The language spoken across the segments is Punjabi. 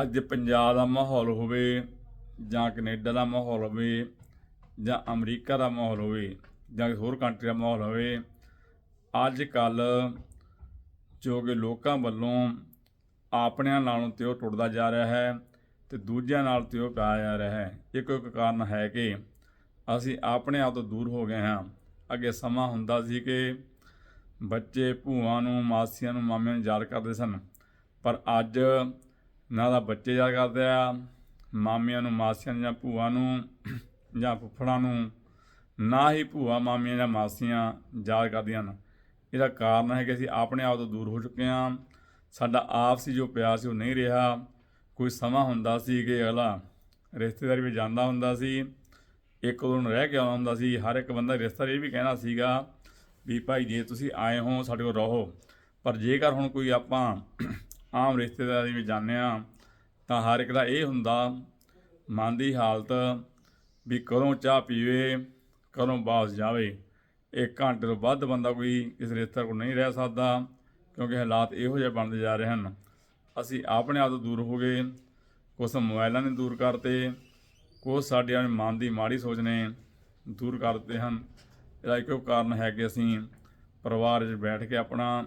ਅੱਜ ਪੰਜਾਬ ਦਾ ਮਾਹੌਲ ਹੋਵੇ ਜਾਂ ਕੈਨੇਡਾ ਦਾ ਮਾਹੌਲ ਹੋਵੇ ਜਾਂ ਅਮਰੀਕਾ ਦਾ ਮਾਹੌਲ ਹੋਵੇ ਜਾਂ ਕਿਸੇ ਹੋਰ ਕੰਟਰੀ ਦਾ ਮਾਹੌਲ ਹੋਵੇ, ਅੱਜ ਕੱਲ ਜੋ ਕਿ ਲੋਕਾਂ ਵੱਲੋਂ ਆਪਣਿਆਂ ਨਾਲੋਂ ਤੇ ਉਹ ਟੁੱਟਦਾ ਜਾ ਰਿਹਾ ਹੈ ਤੇ ਦੂਜਿਆਂ ਨਾਲ ਤੇ ਉਹ ਪਿਆ ਜਾ ਰਿਹਾ ਹੈ। ਇੱਕੋ ਇੱਕ ਕਾਰਨ ਹੈ ਕਿ ਅਸੀਂ ਆਪਣੇ ਆਪ ਤੋਂ ਦੂਰ ਹੋ ਗਏ ਹਾਂ। ਅੱਗੇ ਸਮਾਂ ਹੁੰਦਾ ਸੀ ਕਿ ਬੱਚੇ ਭੂਆ ਨੂੰ, ਮਾਸੀਆਂ ਨੂੰ, ਮਾਮਿਆਂ ਨੂੰ ਯਾਦ ਕਰਦੇ ਸਨ। ਪਰ ਅੱਜ ਨਾ ਦਾ ਬੱਚੇ ਯਾਦ ਕਰਦੇ ਆ, ਮਾਮਿਆਂ ਨੂੰ, ਮਾਸੀਆਂ ਨੂੰ ਜਾਂ ਭੂਆ ਨੂੰ ਜਾਂ ਫੁੱਫੜਾਂ ਨੂੰ, ਨਾ ਹੀ ਭੂਆ, ਮਾਮੀਆਂ ਜਾਂ ਮਾਸੀਆਂ ਯਾਦ ਕਰਦੀਆਂ ਹਨ। ਇਹਦਾ ਕਾਰਨ ਹੈ ਕਿ ਅਸੀਂ ਆਪਣੇ ਆਪ ਤੋਂ ਦੂਰ ਹੋ ਚੁੱਕੇ ਹਾਂ। ਸਾਡਾ ਆਪਸੀ ਜੋ ਪਿਆਰ ਸੀ, ਉਹ ਨਹੀਂ ਰਿਹਾ। ਕੋਈ ਸਮਾਂ ਹੁੰਦਾ ਸੀ ਕਿ ਅਗਲਾ ਰਿਸ਼ਤੇਦਾਰੀ ਵਿੱਚ ਜਾਂਦਾ ਹੁੰਦਾ ਸੀ, ਇੱਕ ਦੋ ਨੂੰ ਰਹਿ ਕੇ ਆਉਂਦਾ ਹੁੰਦਾ ਸੀ। ਹਰ ਇੱਕ ਬੰਦਾ ਰਿਸ਼ਤੇਦਾਰ ਇਹ ਵੀ ਕਹਿਣਾ ਸੀਗਾ ਵੀ ਭਾਈ, ਜੇ ਤੁਸੀਂ ਆਏ ਹੋ, ਸਾਡੇ ਕੋਲ ਰਹੋ। ਪਰ ਜੇਕਰ ਹੁਣ ਕੋਈ ਆਪਾਂ ਆਮ ਰਿਸ਼ਤੇਦਾਰੀ ਵਿੱਚ ਜਾਂਦੇ ਆ ਤਾਂ ਹਰ ਇੱਕ ਦਾ ਇਹ ਹੁੰਦਾ, ਮਨ ਦੀ ਹਾਲਤ ਵੀ ਕਦੋਂ ਚਾਹ ਪੀਵੇ ਕਦੋਂ ਵਾਪਸ ਜਾਵੇ। ਇੱਕ ਘੰਟੇ ਤੋਂ ਵੱਧ ਬੰਦਾ ਕੋਈ ਇਸ ਰਿਸ਼ਤੇ ਕੋਲ ਨਹੀਂ ਰਹਿ ਸਕਦਾ ਕਿਉਂਕਿ ਹਾਲਾਤ ਇਹੋ ਜਿਹੇ ਬਣਦੇ ਜਾ ਰਹੇ ਹਨ। ਅਸੀਂ ਆਪਣੇ ਆਪ ਤੋਂ ਦੂਰ ਹੋ ਗਏ, ਕੁਛ ਮੋਬਾਈਲਾਂ ਨੇ ਦੂਰ ਕਰਤੇ, ਕੁਛ ਸਾਡੇ ਆਪਣੇ ਮਨ ਦੀ ਮਾੜੀ ਸੋਚ ਨੇ ਦੂਰ ਕਰਤੇ ਹਨ। ਇਹਦਾ ਇੱਕੋ ਕਾਰਨ ਹੈ ਕਿ ਅਸੀਂ ਪਰਿਵਾਰ 'ਚ ਬੈਠ ਕੇ ਆਪਣਾ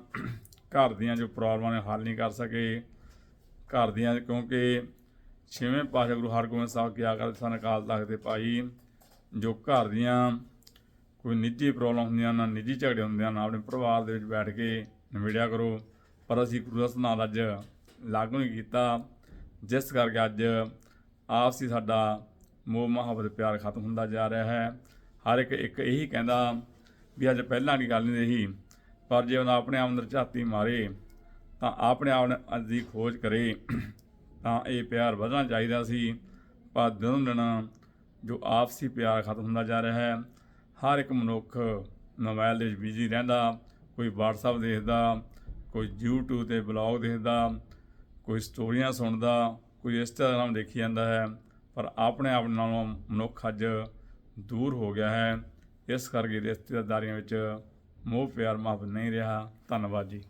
ਘਰ ਦੀਆਂ ਜੋ ਪ੍ਰੋਬਲਮਾਂ ਨੇ ਹੱਲ ਨਹੀਂ ਕਰ ਸਕੇ। ਘਰ ਦੀਆਂ ਕਿਉਂਕਿ ਛੇਵੇਂ ਪਾਤਸ਼ਾਹ ਗੁਰੂ ਹਰਗੋਬਿੰਦ ਸਾਹਿਬ ਕਿਹਾ ਕਰਦੇ ਸਨ, ਅਕਾਲ ਤਖਤ ਦੇ ਭਾਈ, ਜੋ ਘਰ ਦੀਆਂ ਕੋਈ ਨਿੱਜੀ ਪ੍ਰੋਬਲਮ ਹੁੰਦੀਆਂ ਨਾ, ਨਿੱਜੀ ਝਗੜੇ ਹੁੰਦੇ ਹਨ ਆਪਣੇ ਪਰਿਵਾਰ ਦੇ ਵਿੱਚ ਬੈਠ ਕੇ ਨਿਬੇੜਿਆ ਕਰੋ। ਪਰ ਅਸੀਂ ਗੁਰੂ ਦਾ ਸਨਾਨ ਅੱਜ ਲਾਗੂ ਨਹੀਂ ਕੀਤਾ। ਜਿਸ ਕਰਕੇ ਅੱਜ ਆਪਸੀ ਸਾਡਾ ਮੋਹ ਮੁਹੱਬਤ ਪਿਆਰ ਖਤਮ ਹੁੰਦਾ ਜਾ ਰਿਹਾ ਹੈ। ਹਰ ਇੱਕ ਇੱਕ ਇਹੀ ਕਹਿੰਦਾ ਵੀ ਅੱਜ ਪਹਿਲਾਂ ਦੀ ਗੱਲ ਨਹੀਂ ਰਹੀ। ਪਰ ਜੇ ਉਹਦਾ ਆਪਣੇ ਆਪ ਅੰਦਰ ਝਾਤੀ ਮਾਰੇ, ਤਾਂ ਆਪਣੇ ਆਪ ਨੇ ਅੱਜ ਦੀ ਖੋਜ ਕਰੇ, ਤਾਂ ਇਹ ਪਿਆਰ ਵਧਣਾ ਚਾਹੀਦਾ ਸੀ। ਪਰ ਦਿਨੋਂ ਦਿਨ ਜੋ ਆਪਸੀ ਪਿਆਰ ਖਤਮ ਹੁੰਦਾ ਜਾ ਰਿਹਾ ਹੈ, ਹਰ ਇੱਕ ਮਨੁੱਖ ਮੋਬਾਈਲ ਦੇ ਵਿੱਚ ਬਿਜ਼ੀ ਰਹਿੰਦਾ, ਕੋਈ WhatsApp ਦੇਖਦਾ, ਕੋਈ YouTube ਤੇ ਬਲੌਗ ਦੇਖਦਾ, ਕੋਈ ਸਟੋਰੀਆਂ ਸੁਣਦਾ, ਕੋਈ ਇੰਸਟਾਗ੍ਰਾਮ ਦੇਖੀ ਜਾਂਦਾ ਹੈ। ਪਰ ਆਪਣੇ ਆਪ ਨਾਲੋਂ ਮਨੁੱਖ ਅੱਜ ਦੂਰ ਹੋ ਗਿਆ ਹੈ। ਇਸ ਕਰਕੇ ਰਿਸ਼ਤੇਦਾਰੀਆਂ ਵਿੱਚ ਮੋਹ ਪਿਆਰ ਮੁਹੱਬਤ ਨਹੀਂ ਰਿਹਾ। ਧੰਨਵਾਦ ਜੀ।